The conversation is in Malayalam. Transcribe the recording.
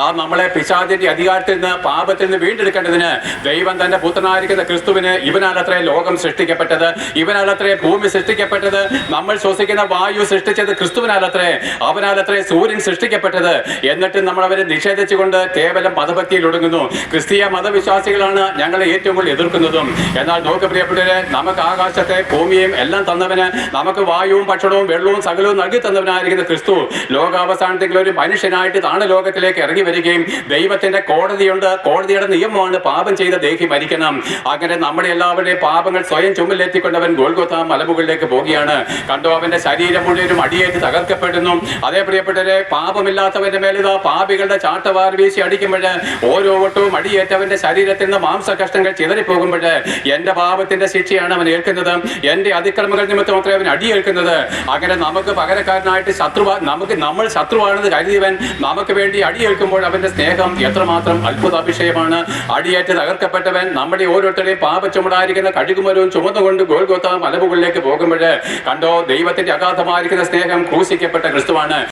ആ നമ്മളെ പിശാചിന്റെ അധികാരത്തിൽ നിന്ന് പാപത്തിൽ നിന്ന് വീണ്ടെടുക്കേണ്ടതിന് ദൈവം തന്റെ പുത്രനായിരിക്കുന്ന ക്രിസ്തുവിന് ഇവനാലത്രേ ലോകം സൃഷ്ടിക്കപ്പെട്ടത് ഇവനാലത്രേ ഭൂമി സൃഷ്ടിക്കപ്പെട്ടത് നമ്മൾ ശ്വസിക്കുന്ന വായു സൃഷ്ടിച്ചത് ക്രിസ്തുവിനാലത്രേ അവനാലത്രേ സൂര്യൻ സൃഷ്ടിക്കപ്പെട്ടത്. എന്നിട്ട് നമ്മൾ അവരെ നിഷേധിച്ചുകൊണ്ട് കേവലം മതഭക്തിയിൽ ഒടുങ്ങുന്നു. ക്രിസ്തീയ മതവിശ്വാസികളാണ് ഞങ്ങളെ ഏറ്റവും കൂടുതൽ എതിർക്കുന്നതും. എന്നാൽ നോക്ക് പ്രിയപ്പെട്ടവരെ നമുക്ക് ആകാശത്തെ ഭൂമിയും എല്ലാം തന്നവന് നമുക്ക് വായുവും ഭക്ഷണവും വെള്ളവും സകലവും നൽകി തന്നവനായിരിക്കുന്ന ക്രിസ്തു ലോകാവസാനത്തിൽ ഒരു മനുഷ്യനായിട്ട് താണ ലോകത്തിലേക്ക് ഇറങ്ങി വരികയും ദൈവത്തിന്റെ കോടതിയുണ്ട്. കോടതിയുടെ നിയമമാണ് പാപം ചെയ്ത ദേഹി മരിക്കണം. അങ്ങനെ നമ്മുടെ എല്ലാവരുടെയും പാപങ്ങൾ സ്വയം ചുമലെത്തിക്കൊണ്ടവൻ ഗോൾഗോത്ത മലമുകളിലേക്ക് പോവുകയാണ്. കണ്ടോ അവന്റെ ശരീരം മുഴുവനും അടിയേറ്റ് തകർക്കപ്പെടുന്നു. അതേ പ്രിയപ്പെട്ടവരെ പാപമില്ലാത്തവന്റെ മേലിതാ പാപികളുടെ ചാട്ടവാർ വീശി അടിക്കുമ്പോൾ ഓരോ വട്ടവും അടിയേറ്റവന്റെ ശരീരത്തിൽ നിന്ന് മാംസകഷ്ടങ്ങൾ ചിതറിപ്പോകുമ്പോൾ എന്റെ പാപത്തിന്റെ ശിക്ഷയാണ് അവൻ ഏൽക്കുന്നത്. എന്റെ അതിക്രമങ്ങൾ നിമിത്തം മാത്രമേ അവൻ അടിയേൽക്കുന്നത്. അങ്ങനെ നമുക്ക് പകരക്കാരനായിട്ട് ശത്രുവാ നമുക്ക് നമ്മൾ ശത്രുവാണെന്ന് കരുതിയവൻ നമുക്ക് വേണ്ടി അടിയേൽക്കുമ്പോൾ അവന്റെ സ്നേഹം എത്രമാത്രം അത്ഭുതാഭിഷയമാണ് അടിയേറ്റ് തകർക്കപ്പെട്ടവൻ നമ്മുടെ ഓരോരുത്തരുടെയും പാപച്ചുമടായിരിക്കുന്ന കഴുകുമരവും ചുമന്നുകൊണ്ട് ഗോൽഗോത്ത മലമുകളിലേക്ക് പോകുമ്പോൾ കണ്ടോ ദൈവത്തിന്റെ അഗാധമായിരിക്കുന്ന സ്നേഹം ക്രൂശിക്കപ്പെട്ട ക്രിസ്തുവാണ്.